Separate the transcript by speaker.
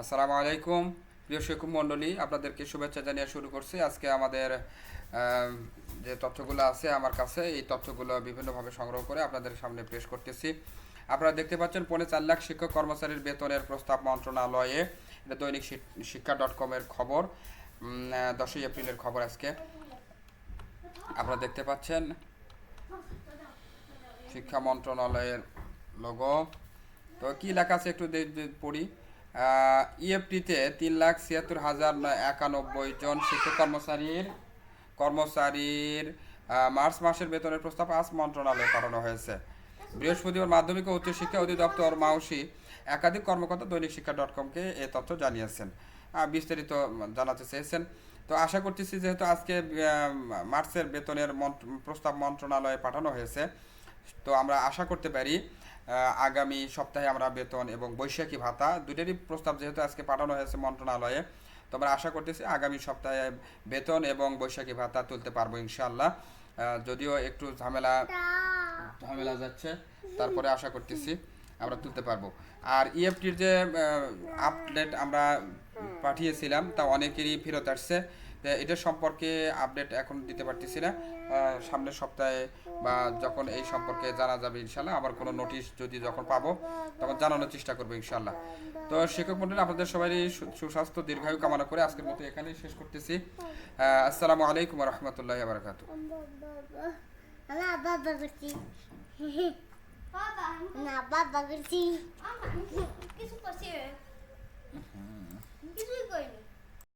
Speaker 1: আসসালামু আলাইকুম। প্রিয় শিক্ষক মণ্ডলী, আপনাদেরকে শুভেচ্ছা জানিয়ে শুরু করছি। আজকে আমাদের যে তথ্যগুলো আছে আমার কাছে, এই তথ্যগুলো বিভিন্নভাবে সংগ্রহ করে আপনাদের সামনে পেশ করতেছি। আপনারা দেখতে পাচ্ছেন, পৌনে চার লাখ শিক্ষক কর্মচারীর বেতনের প্রস্তাব মন্ত্রণালয়ে, এটা দৈনিক শিক- শিক্ষা ডট কমের খবর। দশই এপ্রিলের খবর আজকে। আপনারা দেখতে পাচ্ছেন, শিক্ষা মন্ত্রণালয়ের লোগো তো কি লেখা আছে একটু পড়ি। ইএফটিতে তিন লাখ ছিয়াত্তর হাজার একানব্বই জন শিক্ষক কর্মচারীর কর্মচারীর মার্চ মাসের বেতনের প্রস্তাব আজ মন্ত্রণালয়ে পাঠানো হয়েছে। বৃহস্পতিবার মাধ্যমিক ও উচ্চশিক্ষা অধিদপ্তর মাউসি একাধিক কর্মকর্তা দৈনিক শিক্ষা ডট কমকে এ তথ্য জানিয়েছেন। বিস্তারিত জানাতে চেয়েছেন। তো আশা করতেছি যেহেতু আজকে মার্চের বেতনের প্রস্তাব মন্ত্রণালয়ে পাঠানো হয়েছে তো আমরা আশা করতে পারি আগামী সপ্তাহে আমরা বেতন এবং বৈশাখী ভাতা দুটেরই প্রস্তাব যেহেতু আজকে পাঠানো হয়েছে মন্ত্রণালয়ে, তো আমরা আশা করতেছি আগামী সপ্তাহে বেতন এবং বৈশাখী ভাতা তুলতে পারব ইনশাল্লাহ যদিও একটু ঝামেলা ঝামেলা যাচ্ছে, তারপরে আশা করতেছি আমরা তুলতে পারব। আর ইএফটির যে আপডেট আমরা পাঠিয়েছিলাম, তা অনেকেরই ফেরত আসছে। তো এটার সম্পর্কে আপডেট এখন দিতে পারতেছি না। সামনের সপ্তাহে বা যখন এই সম্পর্কে জানা যাবে ইনশাল্লাহ আবার কোনো নোটিশ যদি যখন পাবো তখন জানানোর চেষ্টা করব ইনশাল্লাহ তো শিক্ষক মন্ডলী আপনাদের সবাই সুস্বাস্থ্য দীর্ঘায়ু কামনা করে আজকের মতো এখানেই শেষ করতেছি। আসসালামু আলাইকুম রহমতুল্লাহ বারকাতু
Speaker 2: না বাবা করছি।
Speaker 3: বাবা
Speaker 2: না বাবা করছি।
Speaker 3: আমার কিছু করছে।